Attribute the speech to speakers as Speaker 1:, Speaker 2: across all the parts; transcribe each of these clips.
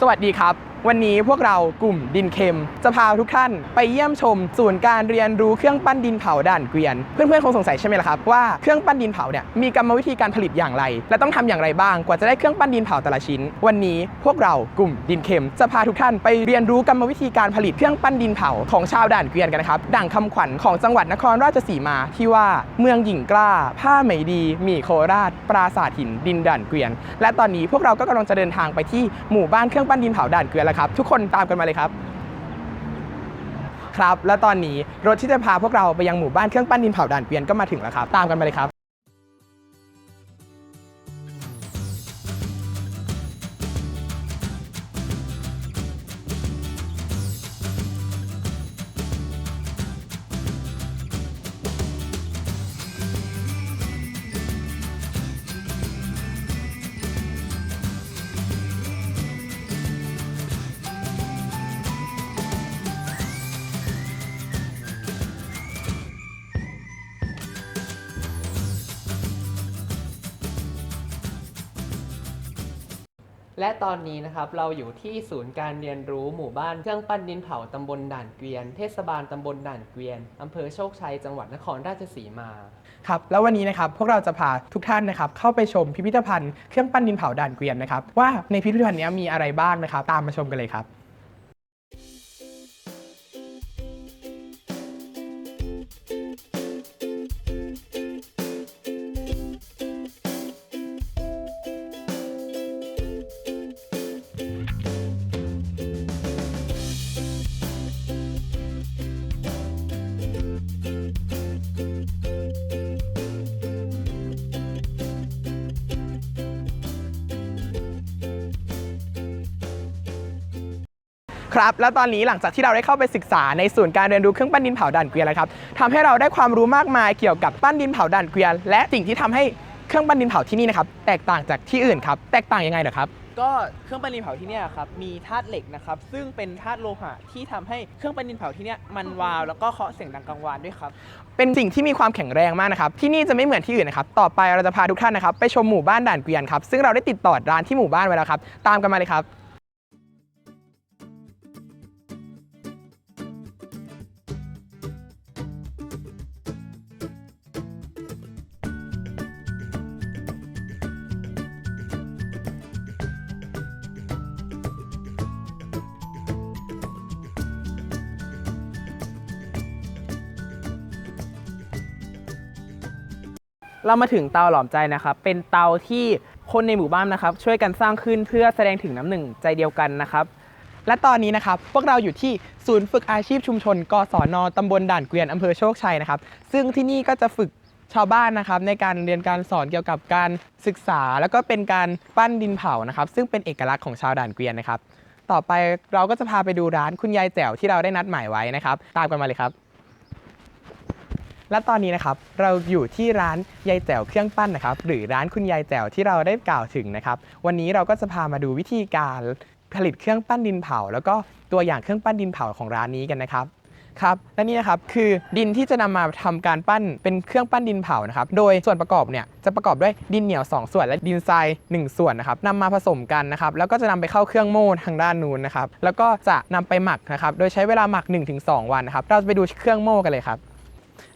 Speaker 1: สวัสดีครับวันนี้พวกเรากลุ่มดินเค็ม จะพาทุกท่านไปเยี่ยมชม ศูนย์การเรียนรู้เครื่องปั้นดินเผาด่านเกวียน เพื่อนๆคงสงสัยใช่ไหมล่ะครับว่าเครื่องปั้นดินเผาเนี่ยมีกรรมวิธีการผลิตอย่างไร และต้องทำอย่างไรบ้างกว่าจะได้เครื่องปั้นดินเผาแต่ละชิ้น วันนี้พวกเรากลุ่มดินเค็ม จะพาทุกท่านไปเรียนรู้กรรมวิธีการผลิตเครื่องปั้นดินเผาของชาวด่านเกวียนกันนะครับดั่งคำขวัญของจังหวัดนครราชสีมาที่ว่าเมืองหญิงกล้า ผ้าไหมดีหมี่โคราช ปราสาทหินดินด่านเกวียน และตอนนี้พวกเราก็กำลังจะเดินทางไปที่หมู่บ้านเครื่องปั้นดินเผาด่านเกวียนแล้วครับ ทุกคนตามกันมาเลยครับ ครับ และตอนนี้รถที่จะพาพวกเราไปยังหมู่บ้านเครื่องปั้นดินเผาด่านเกวียนก็มาถึงแล้วครับ ตามกันมาเลยครับ
Speaker 2: และตอนนี้นะครับเราอยู่ที่ศูนย์การเรียนรู้หมู่บ้านเครื่องปั้นดินเผาตำบลด่านเกวียน เทศบาลตำบลด่านเกวียนอำเภอโชคชัยจังหวัดนครราชสีมา
Speaker 1: ครับแล้ววันนี้นะครับพวกเราจะพาทุกท่านนะครับเข้าไปชมพิพิธภัณฑ์เครื่องปั้นดินเผาด่านเกวียนนะครับว่าในพิพิธภัณฑ์นี้มีอะไรบ้างนะครับ ตามมาชมกันเลยครับ ครับ แล้วตอนนี้หลังจากที่เราได้เข้าไปศึกษาในศูนย์การเรียนรู้เครื่องปั้นดินเผาด่านเกวียนแล้วครับทำให้เราได้ความรู้มากมายเกี่ยวกับปั้นดินเผาด่านเกวียน และสิ่งที่ทำให้เครื่องปั้นดินเผาที่นี่นะครับแตกต่างจากที่อื่นครับ แตกต่างยังไงเหรอครับ
Speaker 3: ก็เครื่องปั้นดินเผาที่เนี่ยครับมีธาตุเหล็กนะครับ ซึ่งเป็นธาตุโลหะที่ทำให้เครื่องปั้นดินเผาที่เนี่ยมันวาวแล้วก็เคาะเสียงดังกังวานด้วยครับ
Speaker 1: เป็นสิ่งที่มีความแข็งแรงมากนะครับที่นี่จะไม่เหมือนที่อื่นนะครับต่อไปเราจะพาทุกท่านนะครับไปชมหมู่บ้านด่านเกวียนครับซึ่งเราได้ติดต่อร้านที่หมู่บ้านไว้แล้วครับตามกันมาเลยครับ
Speaker 3: เรามาถึงเตาหลอมใจนะครับ เป็นเตาที่คนในหมู่บ้านนะครับ ช่วยกันสร้างขึ้นเพื่อแสดงถึงน้ำหนึ่งใจเดียวกันนะครับ
Speaker 1: และตอนนี้นะครับ พวกเราอยู่ที่ศูนย์ฝึกอาชีพชุมชนกศนตำบลด่านเกวียนอำเภอโชคชัยนะครับ ซึ่งที่นี่ก็จะฝึกชาวบ้านนะครับในการเรียนการสอนเกี่ยวกับการศึกษา แล้วก็เป็นการปั้นดินเผานะครับ ซึ่งเป็นเอกลักษณ์ของชาวด่านเกวียนนะครับ ต่อไปเราก็จะพาไปดูร้านคุณยายแจ๋วที่เราได้นัดหมายไว้นะครับ ตามกันมาเลยครับ และตอนนี้นะครับเราอยู่ที่ร้านยายแจ๋วเครื่องปั้นนะครับหรือร้านคุณยายแจ๋วที่เราได้กล่าวถึงนะครับวันนี้เราก็จะพามาดูวิธีการผลิตเครื่องปั้นดินเผา แล้วก็ตัวอย่างเครื่องปั้นดินเผาของร้านนี้กันนะครับครับและนี่นะครับคือดินที่จะนำมาทำการปั้นเป็นเครื่องปั้นดินเผานะครับโดยส่วนประกอบเนี่ยจะประกอบด้วยดินเหนียว 2 ส่วน และดินทราย 1 ส่วนนะครับนำมาผสมกันนะครับแล้วก็จะนำไปเข้าเครื่องโม่ทางด้านนู้นนะครับแล้วก็จะนำไปหมักนะครับโดยใช้เวลาหมัก 1-2 วันนะครับเราจะไปดูเครื่องโม่กันเลยครับ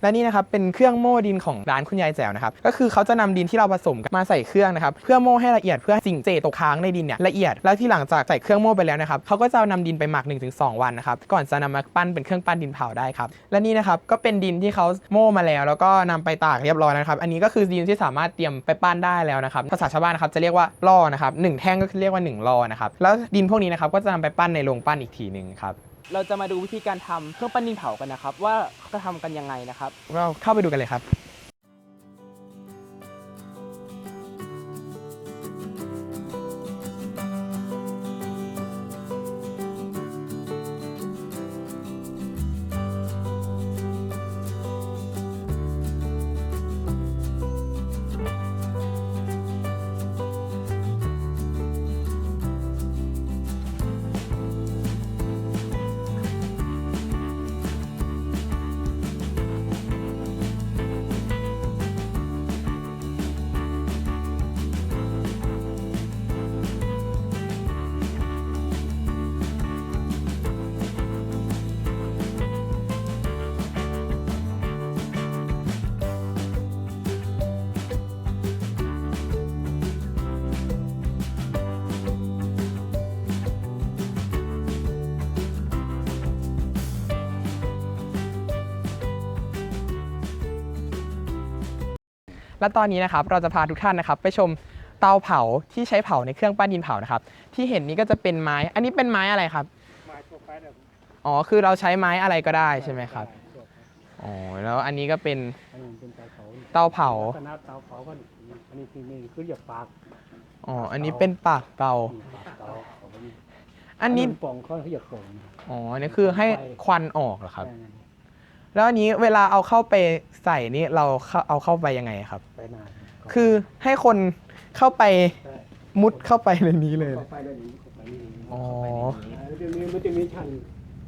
Speaker 1: และนี่นะครับเป็นเครื่องโม่ดินของร้านคุณยายแจ๋วนะครับก็คือเขาจะนำดินที่เราผสมมาใส่เครื่องนะครับเพื่อโม่ให้ละเอียดเพื่อสิ่งเจตกค้างในดินเนี่ยละเอียด แล้วที่หลังจากใส่เครื่องโม่ไปแล้วนะครับเขาก็จะเอานำดินไปหมัก 1-2 วันนะครับก่อนจะนำมาปั้นเป็นเครื่องปั้นดินเผาได้ครับและนี่นะครับก็เป็นดินที่เขาโม่มาแล้ว แล้วก็นำไปตากเรียบร้อยนะครับ อันนี้ก็คือดินที่สามารถเตรียมไปปั้นได้แล้วนะครับภาษาชาวบ้านนะครับจะเรียกว่าล่อนะครับหนึ่งแท่งก็เรียกว่าหนึ่งล่อนะครับแล้วดินพวกนี้นะครับก็จะนำไปปั้นในโรงปั้นอีกทีหนึ่งครับ
Speaker 3: เราจะมาดูวิธีการทำเครื่องปั้นดินเผากันนะครับ ว่าเขาทำกันยังไงนะครับ
Speaker 1: เราเข้าไปดูกันเลยครับ และตอนนี้นะครับเราจะพาทุกท่านนะครับไปชมเตาเผาที่ใช้เผาในเครื่องปั้นดินเผานะครับ ที่เห็นนี้ก็จะเป็นไม้ อันนี้เป็นไม้อะไรครับ
Speaker 4: ไม้ทั่วไปเนี่ย
Speaker 1: อ๋อคือเราใช้ไม้อะไรก็ได้ใช่ไหมครับ
Speaker 4: ทั่วไป
Speaker 1: อ๋อแล้วอันนี้ก็เป็น
Speaker 4: อันนี้เป็นเตาเผา
Speaker 1: เตาเผา
Speaker 4: ลักษณะเตาเผาก็อันนี้คือนี่คืออย่าปาก
Speaker 1: อ๋ออันนี้เป็นปากเตา
Speaker 4: นี่ปากเตาเอาไว้นี่
Speaker 1: อันนี้
Speaker 4: ป่องเขาอย่าป่อง
Speaker 1: อ๋ออันนี่คือให้ควันออกเหรอครับ
Speaker 4: แค่นั้น
Speaker 1: แล้วอันนี้เวลาเอาเข้าไปใส่นี่เราเข้าเอาเข้าไปยังไงครับ
Speaker 4: ไปนาน
Speaker 1: คือให้คนเข้าไป
Speaker 4: ใช่
Speaker 1: มุดเข้าไปในนี้เลย
Speaker 4: เข้าไปแล้วนี่เข้าไปนี่
Speaker 1: อ๋อ
Speaker 4: แล้วเดี๋ยวนี้มันจะมีชั้น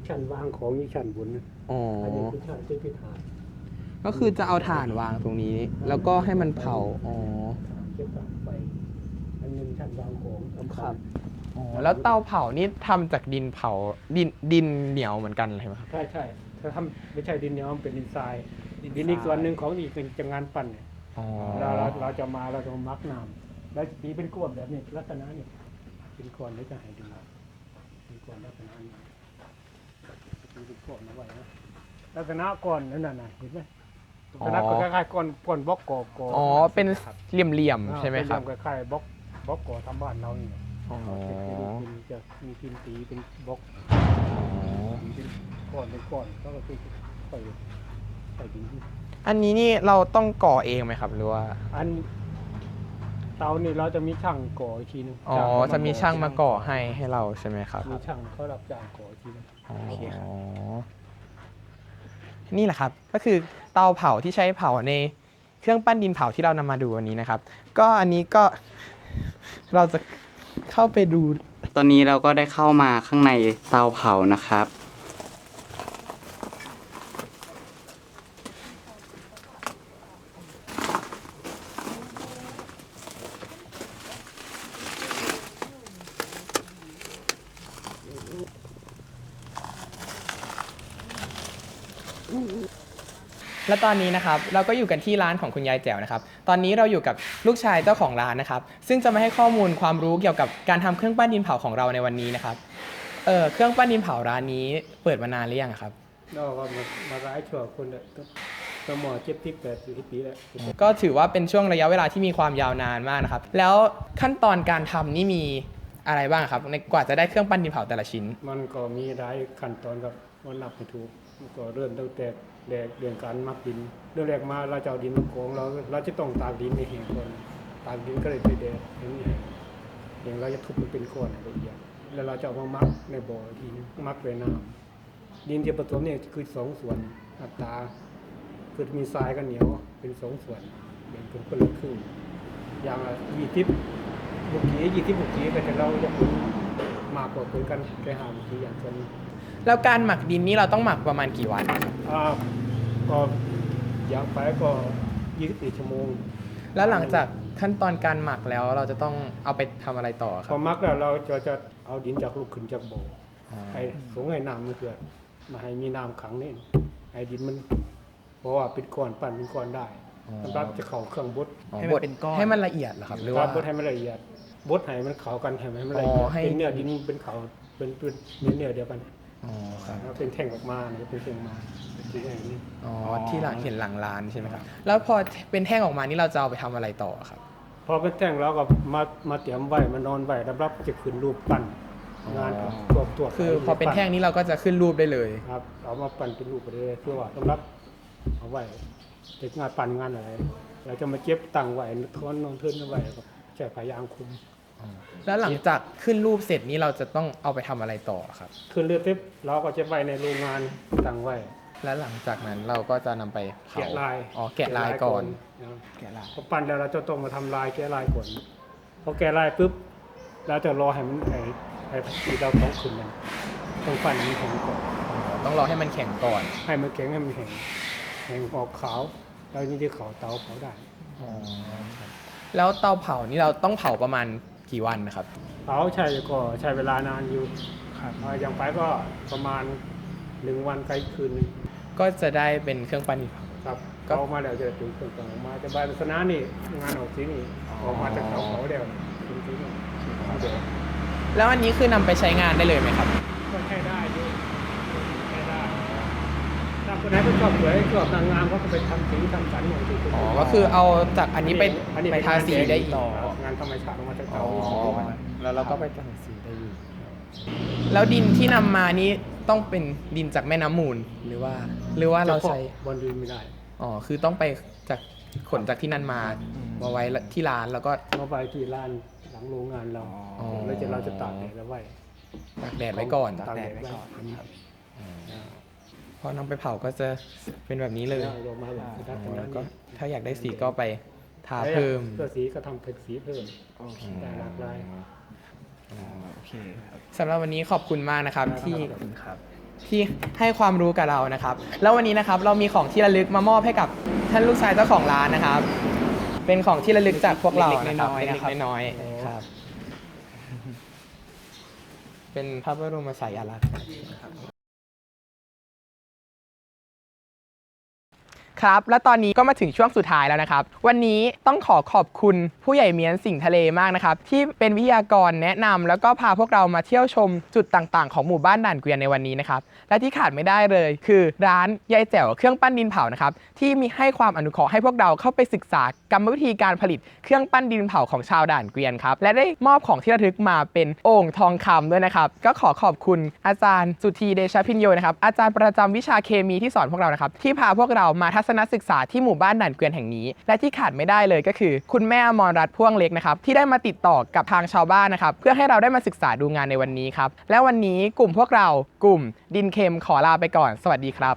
Speaker 4: ชั้นวางของนี่ชั้นบนนะ
Speaker 1: อ๋อ
Speaker 4: อันนี้คือชั้นที่พิธาน
Speaker 1: ก็คือจะเอาถ่านวางตรงนี้ แล้วก็ให้มันเผา อ๋อ
Speaker 4: เก็บกับไฟอันหนึงชั้นวางของสำ
Speaker 1: ค
Speaker 4: คั
Speaker 1: รั
Speaker 4: ญ
Speaker 1: บอ๋อ แล้วเตาเผานี่ทำจากดินเผาดินดินเหนียวเหมือนกันใช่ไหมครับ
Speaker 4: ใช่ใช่ ถ้าทำไม่ใช่ดินเหนียวมันเป็นดินทราย
Speaker 3: ดิน
Speaker 4: ดินอีกส่วนหนึ่งของอีกเป็นจังงานปั่นเนี่ย
Speaker 1: อ๋อ
Speaker 4: เราเราเราจะมาเราจะมามักน้ำแล้วตีเป็นกวนแบบนี้ลักษณะนี้เป็นกวนแล้วจะให้ดูเป็นกวนลักษณะนี้ตีเป็นกวนเอาไว้นะลักษณะก้อนนั่นน่ะนะเห็นไหมลักษณะก็คล้ายๆก้อนก้อนบล็อกก่อก่อ
Speaker 1: อ๋อเป็น
Speaker 4: ครับ
Speaker 1: เหลี่ยมๆใช่ไหมครับ
Speaker 4: เป็นเองคล้ายๆบล็อกบล็อกก่อทำบ้านเรานี่
Speaker 1: อ๋อ
Speaker 4: เป็นจะมีพิมพ์ตีเป็นบล็อกตีเป็นก้อนเป็นก้อนแล้วก็คือใส่ใส่ดิน
Speaker 1: อันนี้นี่เราต้องก่อเองไหมครับหรือว่า
Speaker 4: อันเตานี่เราจะมีช่างก่ออีกทีหนึง
Speaker 1: อ๋อ จะมีช่างมาก่อให้ให้เราใช่ไหมครับ
Speaker 4: มีช่างเขารับจ้างก่ออีกทีหนึง
Speaker 1: อ๋อนี่แหละครับ ก็คือเตาเผาที่ใช้เผาในเครื่องปั้นดินเผาที่เรานำมาดูวันนี้นะครับ ก็อันนี้ก็ เราจะ เข้าไปดู
Speaker 5: ตอนนี้เราก็ได้เข้ามาข้างในเตาเผานะครับ
Speaker 1: และตอนนี้นะครับเราก็อยู่กันที่ร้านของคุณยายแจ๋วนะครับ ตอนนี้เราอยู่กับลูกชายเจ้าของร้านนะครับ ซึ่งจะมาให้ข้อมูลความรู้เกี่ยวกับการทำเครื่องปั้นดินเผาของเราในวันนี้นะครับ เออเครื่องปั้นดินเผาร้านนี้เปิดมานานหรือยังอะครับ
Speaker 4: นอกว่ามามาร้ายชั่วคนเนี่ยก็ก็หมอเจ็บทิพแปดสิบปีแล้ว
Speaker 1: ก็ถือว่าเป็นช่วงระยะเวลาที่มีความยาวนานมากนะครับ แล้วขั้นตอนการทำนี่มีอะไรบ้างครับ ในกว่าจะได้เครื่องปั้นดินเผาแต่ละชิ้น
Speaker 4: มันก็มีหลายขั้นตอนครับมันนับไม่ถูกมัน ก็เริ่มตั้งแต่แดกเรื่องการมักดินเรื่องแรกมาเราจะเอาดินมาโกงเราเราจะต้องตากดินในแห้งก่อนตากดินก็เลยไปแดกให้มันแห้งอย่างเราจะทุบมันเป็นก้อนละเอียดแล้วเราจะเอามามักในบ่อทีนึงมักด้วยน้ำดินที่ผสมเนี่ยคือสองส่วนอัตราคือมีทรายกับเหนียวเป็นสองส่วนแบ่งเป็นคนละครึ่งอย่างยี่สิบบุกียี่สิบบุกีก็จะเราจะเป็นมากกว่าคนกันแค่หาบุกีอย่างส่น
Speaker 1: แล้วการหมักดินนี่เราต้องหมักประมาณกี่วัน
Speaker 4: อ่าก็อย่างไปก็ยี่สิบสี่ชั่วโมง
Speaker 1: แล้วหลังจากขั้นตอนการหมักแล้วเราจะต้องเอาไปทำอะไรต่อค
Speaker 4: พ
Speaker 1: รั
Speaker 4: อบมักแล้วเราจะจะเอาดินจากลูกขึ้นจากบ่อ
Speaker 1: อ๋อ
Speaker 4: ให้สงให้น้ำมันเกิดมาให้มีน้ำขังนี่ให้ดินมัน เพราะว่าเป็นก้อนปั่นเป็นก้อนได้สำหรับจะเข่าเครื่องบด
Speaker 1: อ๋อ
Speaker 3: ให้มันเป็นก้อน
Speaker 1: ให้มันละเอียดเหรอครับ หรือ
Speaker 4: ครั
Speaker 1: ว่า
Speaker 4: บดให้มันละเอียดบดให้มันเข้ากันให้มันละเอีย
Speaker 1: อ๋
Speaker 4: ด
Speaker 1: อให้
Speaker 4: เป็นเนื้อดินเป็นเขาเป็นเป็นเนื้อเนื้อเดียวกัน
Speaker 1: อ๋อครับ
Speaker 4: แล้วเป็นแท่งออกมาเนี่ยเป็นแท่งมาเป็นที่อย่างนี้
Speaker 1: อ๋อที่หลังเห็นหลังร้านใช่ไหมครับแล้วพอเป็นแท่งออกมานี่เราจะเอาไปทำอะไรต่อครับ
Speaker 4: พอเป็นแท่งแล้วก็มามาเตรียมไว้มานอนไว้รับรับจะขึ้นรูปปั้นงานตัวตัว
Speaker 1: คือพอเป็นแท่งนี้เราก็จะขึ้นรูปได้เลย
Speaker 4: ครับเอามาปั่นเป็นรูปไปเลยเพื่อว่าสำหรับเอาไว้เด็กงานปั่นงานอะไรเราจะมาเก็บตังไว้ทอนนอนเทินเอาไว้แล้วก็ใช้พยางคุม
Speaker 1: แล้วหลังจากขึ้นรูปเสร็จนี้เราจะต้องเอาไปทำอะไรต่อครับ
Speaker 4: ขึ้นเรือเทปเราก็จะไว้ในโรงงานตังไว้
Speaker 1: และหลังจากนั้นเราก็จะนำไปเผา
Speaker 4: แกะลาย
Speaker 1: อ๋อแกะลายก่อน
Speaker 4: นะ
Speaker 1: แกะลาย
Speaker 4: พอปั่นแล้วเราจะต้องมาทำลายแกะลายก่อนพอแกะลายปุ๊บเราจะรอให้มันไอ้ไอ้ที่เราต้องขึ้นมันต้องปั่นมันแข็งก่อน
Speaker 1: อ๋อต้องรอให้มันแข็งก่อน
Speaker 4: ให้มันแข็งให้มันแข็งแข็งออกขาวแล้วนี่ที่เขาเตาเผาได้
Speaker 1: อ๋อครับแล้วเตาเผานี่เราต้องเผาประมาณ กี่วันนะครับ
Speaker 4: เผาใช้ก็ใช้เวลานานอยู่ครับอย่างไปก็ประมาณหนึ่งวันไกลคืนหนึง
Speaker 1: ก็จะได้เป็นเครื่องปั้นดินเผา
Speaker 4: ครับ
Speaker 1: ก็
Speaker 4: เผามาแล้วจะถึงเครื่องต่างออกมาจะใบลักษณะนี่งานออกสีนี่
Speaker 1: อ๋อ
Speaker 4: ออกมาจากเตาเผาเดียวเป็นสีนี่เดี๋ยว
Speaker 1: แล้วอันนี้คือนำไปใช้งานได้เลยไหมครับ
Speaker 4: ก็ใช้ได้อยู่ ใช้ได้ถ้าคนไหนก็ชอบสวยชอบนางงามเขาก็ไปทำสีทำสันอย่างที่คุณ
Speaker 1: อ๋อ ก็คือเอาจากอันนี้ไป
Speaker 4: อันนี้
Speaker 1: ไปทาสีได้อีก
Speaker 4: ต่องานธรรมชาติมาจาก
Speaker 1: อ๋
Speaker 4: เตา
Speaker 1: อแล้วเราก็ไปทาสีได้อีกแล้วดินที่นำมานี้ต้องเป็นดินจากแม่น้ำมูลหรือว่า หรือว่าเราใช้
Speaker 4: บนดินไม่ได้
Speaker 1: อ๋อ คือต้องไปจากขนจากที่นั่นมามาไว้ที่ร้านแล้วก็
Speaker 4: เราไปที่ร้านหลังโรงงานเรา
Speaker 1: อ๋อ
Speaker 4: แล้วจะเราจะตากแดดแล้วไว้
Speaker 1: ตากแดดไว้ก่อน
Speaker 4: ตากแดดไว้ก่อน
Speaker 1: พ อนำไปเผาก็จะเป็นแบบนี้เลย
Speaker 4: เรามาหลังกระดาษตรง
Speaker 1: แล้
Speaker 4: นั้
Speaker 1: วนก็ถ้าอยากได้สีก็ไปทาเพิ่ม
Speaker 4: เพื่อสีก็ทำเป็นสีเพิ่ม
Speaker 3: โอเค
Speaker 4: ได้หลากหลาย
Speaker 3: โอเคครับ
Speaker 1: สำหรับวันนี้ขอบคุณมากนะครับที่
Speaker 3: ขอบคุณครับ
Speaker 1: ที่ให้ความรู้กับเรานะครับ แล้ววันนี้นะครับเรามีของที่ระลึกมามอบให้กับท่านลูกชายเจ้าของร้านนะครับ เป็นของที่ระลึกจากพวกเรานะครับ
Speaker 3: เล็กๆน้อยๆ
Speaker 1: เล็ก
Speaker 3: นะครับ
Speaker 1: ๆน้อยๆครับ เป็นพระบรมสายาลักษณ์ ครับ และตอนนี้ก็มาถึงช่วงสุดท้ายแล้วนะครับ วันนี้ต้องขอขอบคุณผู้ใหญ่เมียนสิ่งทะเลมากนะครับ ที่เป็นวิทยากรแนะนำแล้วก็พาพวกเรามาเที่ยวชมจุดต่างๆ ของหมู่บ้านด่านเกวียนในวันนี้นะครับ และที่ขาดไม่ได้เลย คือร้านยายแจ๋วเครื่องปั้นดินเผานะครับ ที่มีให้ความอนุเคราะห์ให้พวกเราเข้าไปศึกษากรรมวิธีการผลิตเครื่องปั้นดินเผาของชาวด่านเกวียนครับ และได้มอบของที่ระลึกมาเป็นโอ่งทองคำด้วยนะครับ ก็ขอขอบคุณอาจารย์สุธีเดชพินโยนะครับ อาจารย์ประจำวิชาเคมีที่สอนพวกเรานะครับ ที่พาพวกเรามาทัศนศึกษาที่หมู่บ้านด่านเกวียนแห่งนี้ และที่ขาดไม่ได้เลยก็คือ คุณแม่อมรรัตน์พ่วงเล็กนะครับที่ได้มาติดต่อกับทางชาวบ้านนะครับเพื่อให้เราได้มาศึกษาดูงานในวันนี้ครับและวันนี้กลุ่มพวกเรากลุ่มดินเค็มขอลาไปก่อน สวัสดีครับ